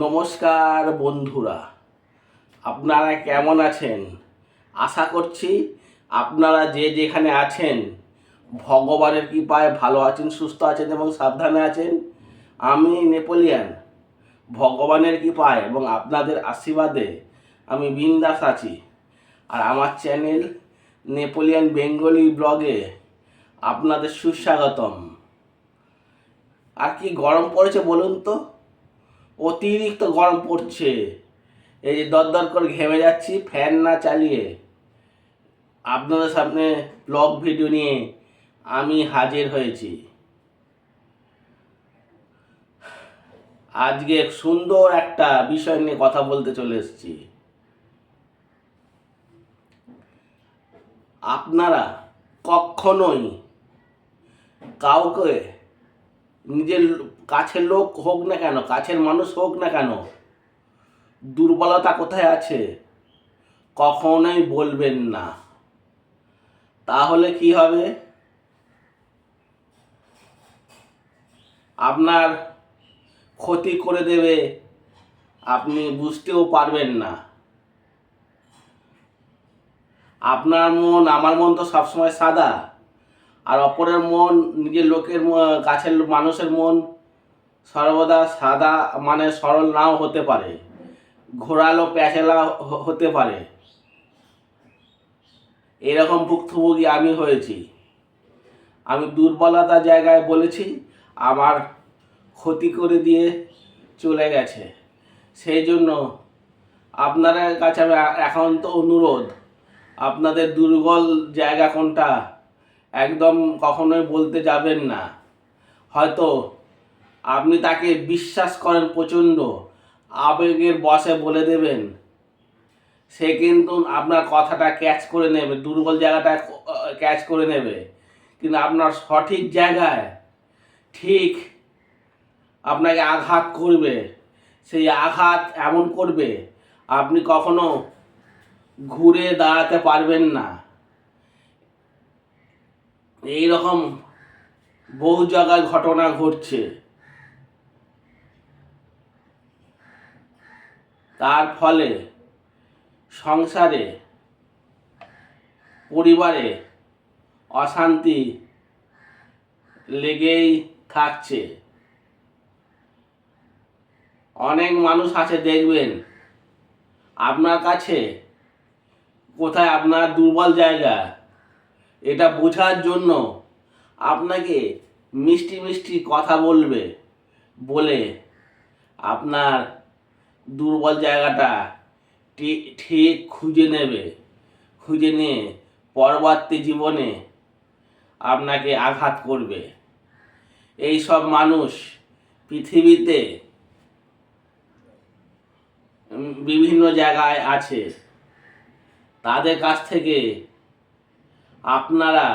নমস্কার বন্ধুরা, আপনারা কেমন আছেন? আশা করছি আপনারা যে যেখানে আছেন, ভগবানের কৃপায় ভালো আছেন, সুস্থ আছেন এবং সাবধানে আছেন। আমি নেপোলিয়ান, ভগবানের কৃপায় এবং আপনাদের আশীর্বাদে আমি বিন্দাস আছি। আর আমার চ্যানেল নেপোলিয়ান বেঙ্গলি ব্লগে আপনাদের সুস্বাগতম। আর কি গরম পড়েছে বলুন তো? অতিরিক্ত গরম পড়ছে। এই যে দরদর করে ঘেমে যাচ্ছি, ফ্যান না চালিয়ে। আপনাদের সামনে ব্লগ ভিডিও নিয়ে আমি হাজির হয়েছি। আজকে সুন্দর একটা বিষয় নিয়ে কথা বলতে চলে এসেছি। আপনারা কখনোই কাউকে নিজের কাছের লোক হোক না কেন, কাছের মানুষ হোক না কেন, দুর্বলতা কোথায় আছে? কখনোই বলবেন না। তাহলে কি হবে? আপনার ক্ষতি করে দেবে, আপনি বুঝতেও পারবেন না। আপনার মন, আমার মন তো সবসময় সাদা, আর অপরের মন, নিজের লোকের কাছের মানুষের মন সর্বদা সাদা মানে সরল নাও হতে পারে, ঘোরালো প্যাচেলা হতে পারে। এরকম ভুক্তভোগী আমি হয়েছি। আমি দুর্বলতা জায়গায় বলেছি, আমার ক্ষতি করে দিয়ে চলে গেছে। সেই জন্য আপনাদের কাছে আমি এ- একান্ত অনুরোধ, আপনাদের দুর্বল জায়গা কোনটা? একদম কখনোই বলতে যাবেন না। হয়তো আপনি তাকে বিশ্বাস করেন প্রচণ্ড। আবেগের বসে বলে দেবেন। সে কিন্তু আপনার কথাটা ক্যাচ করে নেবে, দুর্বল জায়গাটা ক্যাচ করে নেবে। কিন্তু আপনার সঠিক জায়গায় ঠিক আপনাকে আঘাত করবে। সেই আঘাত এমন করবে, আপনি কখনো ঘুরে দাঁড়াতে পারবেন না। এই রকম বহু জায়গায় ঘটনা ঘটছে। তার ফলে সংসারে, পরিবারে অশান্তি লেগেই থাকছে। অনেক মানুষ আছে, দেখবেন, আপনার কাছে কোথায় আপনার দুর্বল জায়গা, এটা বোঝার জন্য আপনাকে মিষ্টি মিষ্টি কথা বলবে বলে আপনার দুর্বল জায়গাটা ঠিক খুঁজে নেবে, খুঁজে নিয়ে পরবর্তী জীবনে আপনাকে আঘাত করবে। এই সব মানুষ পৃথিবীতে বিভিন্ন জায়গায় আছে। তাদের কাছ থেকে আপনারা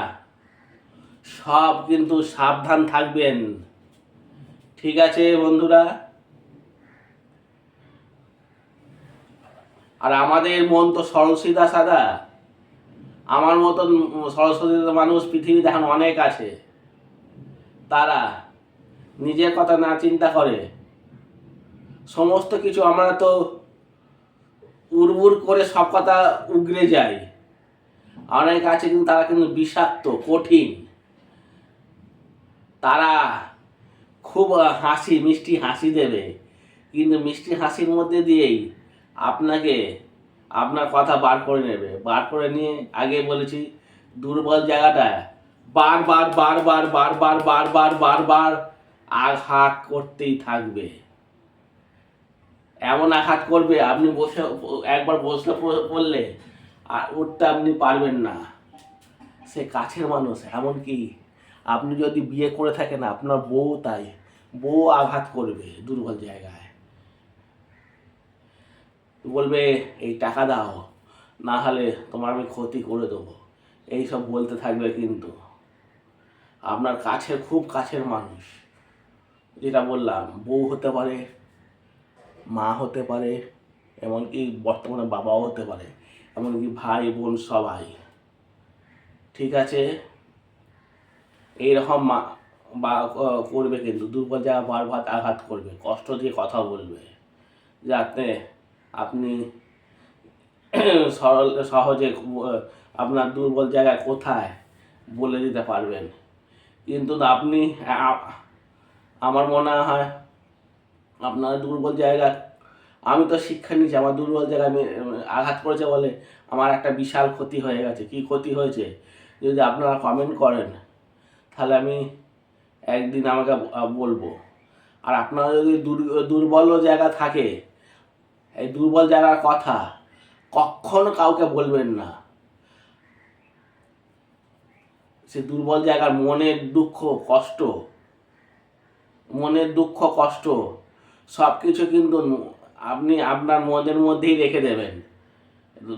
সব কিন্তু সাবধান থাকবেন। ঠিক আছে বন্ধুরা? আর আমাদের মন তো সরলসিধা সাদা। আমার মতন সরস্বতী মানুষ পৃথিবীতে এখন অনেক আছে। তারা নিজের কথা না চিন্তা করে। সমস্ত কিছু আমরা তো উড়বুর করে সব কথা উগরে যাই। অনেক আছে কিন্তু তারা কিন্তু বিষাক্ত, কঠিন। তারা খুব হাসি, মিষ্টি হাসি দেবে। কিন্তু মিষ্টি হাসির মধ্যে দিয়েই আপনাকে আপনার কথা বার করে নেবে। বার করে নিয়ে আগে বলেছি, দুর্বল জায়গাটা বারবার বারবার বারবার বারবার বারবার আঘাত করতেই থাকবে। এমন আঘাত করবে, আপনি বসে, একবার বসলে পড়লে আর উঠতে আপনি পারবেন না। সে কাছের মানুষ এমনকি আপনি যদি বিয়ে করে থাকেন, আপনার বউ তাই, বউ আঘাত করবে দুর্বল জায়গায়। বলবে, এই টাকা দাও, না হলে তোমার আমি ক্ষতি করে দেবো। এই সব বলতে থাকবে কিন্তু। আপনার কাছের খুব কাছের মানুষ। যেটা বললাম, বউ হতে পারে, মা হতে পারে, এমনকি বর্তমানে বাবাও হতে পারে, এমনকি ভাই, বোন সবাই। ঠিক আছে? এইরকম মা, বা করবে কিন্তু, দুর্বল যা বারবার আঘাত করবে, কষ্ট দিয়ে কথা বলবে। যাতে আপনি সরল, সহজে, আপনার দুর্বল জায়গা কোথায় বলে দিতে পারবেন। কিন্তু আপনি আমার মনে হয় আপনার দুর্বল জায়গা, আমি তো শিক্ষা নিচ্ছি আমার দুর্বল জায়গায় আঘাত করেছে বলে আমার একটা বিশাল ক্ষতি হয়ে গেছে। কি ক্ষতি হয়েছে? যদি আপনারা কমেন্ট করেন, তাহলে আমি একদিন আমাকে বলব। আর আপনারা যদি দুর- দুর্বল জায়গা থাকে এই দুর্বল জায়গার কথা কখনো কাউকে বলবেন না। সে দুর্বল জায়গার মনের দুঃখ, কষ্ট, মনের দুঃখ, কষ্ট সব কিছু কিন্তু আপনি আপনার মনের মধ্যেই রেখে দেবেন।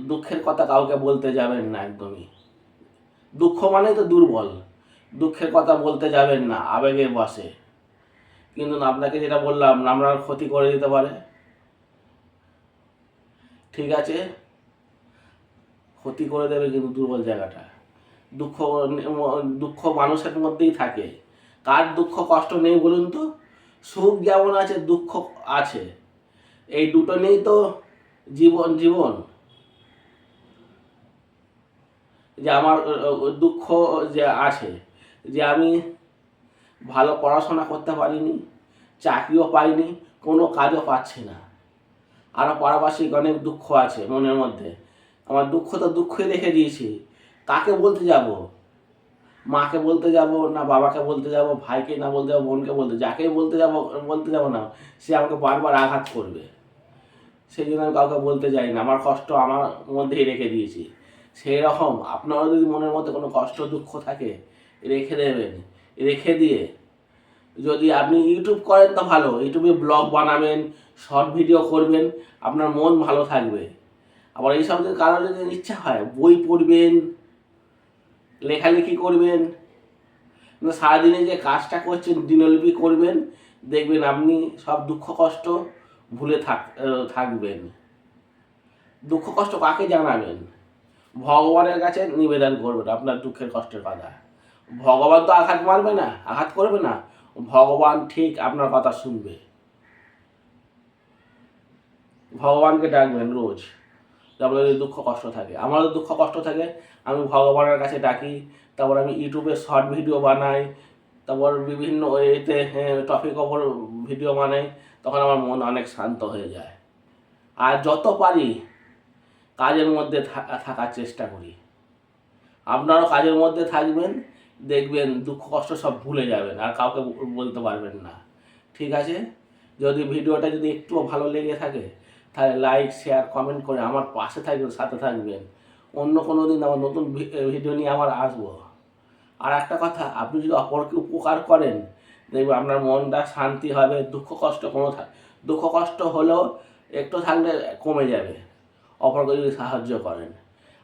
দুঃখের কথা কাউকে বলতে যাবেন না একদমই। দুঃখ মানে তো দুর্বল। দুঃখের কথা বলতে যাবেন না, আবেগের বসে। কিন্তু আপনাকে যেটা বললাম আপনার ক্ষতি করে দিতে পারে। ঠিক আছে? ক্ষতি করে দেবে কিন্তু দুর্বল জায়গাটা। দুঃখ দুঃখ মানুষের মধ্যেই থাকে। কার দুঃখ কষ্ট নেই বলুন তো? সুখ যেমন আছে, দুঃখ আছে। এই দুটো নেই তো জীবন জীবন। যে আমার, দুঃখ যে আছে, যে আমি ভালো পড়াশোনা করতে পারিনি, চাকরিও পাইনি, কোনো কাজও পাচ্ছি না। আরও পারিপার্শ্বিক অনেক দুঃখ আছে মনের মধ্যে। আমার দুঃখ তো দুঃখই রেখে দিয়েছি। কাকে বলতে যাব? মাকে বলতে যাব না বাবাকে বলতে যাব, ভাইকে না বলতে যাব, বোনকে বলতে যাকে বলতে যাব বলতে যাব না, সে আমাকে বারবার আঘাত করবে। সেই জন্য আমি কাউকে বলতে যাই না। আমার কষ্ট আমার মধ্যেই রেখে দিয়েছি। সেই রকম আপনারও যদি মনের মধ্যে কোনো কষ্ট দুঃখ থাকে, রেখে দেবেন। রেখে দিয়ে যদি আপনি ইউটিউব করেন তো ভালো। ইউটিউবে ব্লগ বানাবেন শর্ট ভিডিও করবেন, আপনার মন ভালো থাকবে। আবার এইসব যদি কারোর যদি ইচ্ছা হয়, বই পড়বেন, লেখালেখি করবেন সারাদিনে যে কাজটা করছেন, দিনলিপি করবেন, দেখবেন আপনি সব দুঃখ কষ্ট ভুলে থাক থাকবেন। দুঃখ কষ্ট কাকে জানাবেন? ভগবানের কাছে নিবেদন করবেন আপনার দুঃখের কষ্টের কথা। ভগবান তো আঘাত মারবে না, আঘাত করবে না। ভগবান ঠিক আপনার কথা শুনবে। ভগবানকে ডাকবেন রোজ। তারপরে যদি দুঃখ কষ্ট থাকে। আমারও দুঃখ কষ্ট থাকে, আমি ভগবানের কাছে ডাকি, তারপর আমি ইউটিউবে শর্ট ভিডিও বানাই, তারপর বিভিন্ন এতে টপিক ওপর ভিডিও বানাই, তখন আমার মন অনেক শান্ত হয়ে যায়। আর যত পারি কাজের মধ্যে থাকার চেষ্টা করি। আপনারও কাজের মধ্যে থাকবেন দেখবেন দুঃখ কষ্ট সব ভুলে যাবেন আর কাউকে বলতে পারবেন না। ঠিক আছে? যদি ভিডিওটা যদি একটুও ভালো লেগে থাকে, তাহলে লাইক শেয়ার কমেন্ট করে আমার পাশে থাকবেন, সাথে থাকবেন। অন্য কোনো দিন আমার নতুন ভিডিও নিয়ে আমার আসব। আর একটা কথা, আপনি যদি অপরকে উপকার করেন, দেখবেন আপনার মনটা শান্তি হবে, দুঃখ কষ্ট কোনো থা- দুঃখ কষ্ট হলেও একটু থাকলে কমে যাবে। অপরকে যদি সাহায্য করেন।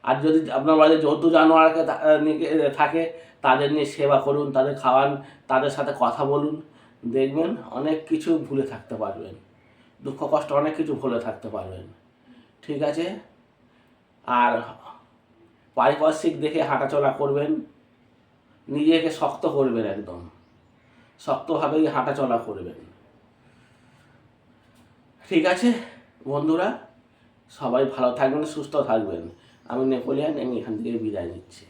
আর যদি আপনার বাড়িতে জন্তু জানোয়ারকে থাকে তাদের নিয়ে সেবা করুন, তাদের খাওয়ান, তাদের সাথে কথা বলুন, দেখবেন অনেক কিছু ভুলে থাকতে পারবেন। দুঃখ, কষ্ট, অনেক কিছু ভুলে থাকতে পারবেন। ঠিক আছে? আর পারিপার্শ্বিক দেখে হাঁটাচলা করবেন, নিজেকে শক্ত করবেন একদম। শক্তভাবেই হাঁটাচলা করবেন। ঠিক আছে? বন্ধুরা, সবাই ভালো থাকবেন, সুস্থ থাকবেন। আমি নেপোলিয়ান, আমি এখান থেকে বিদায় নিচ্ছি।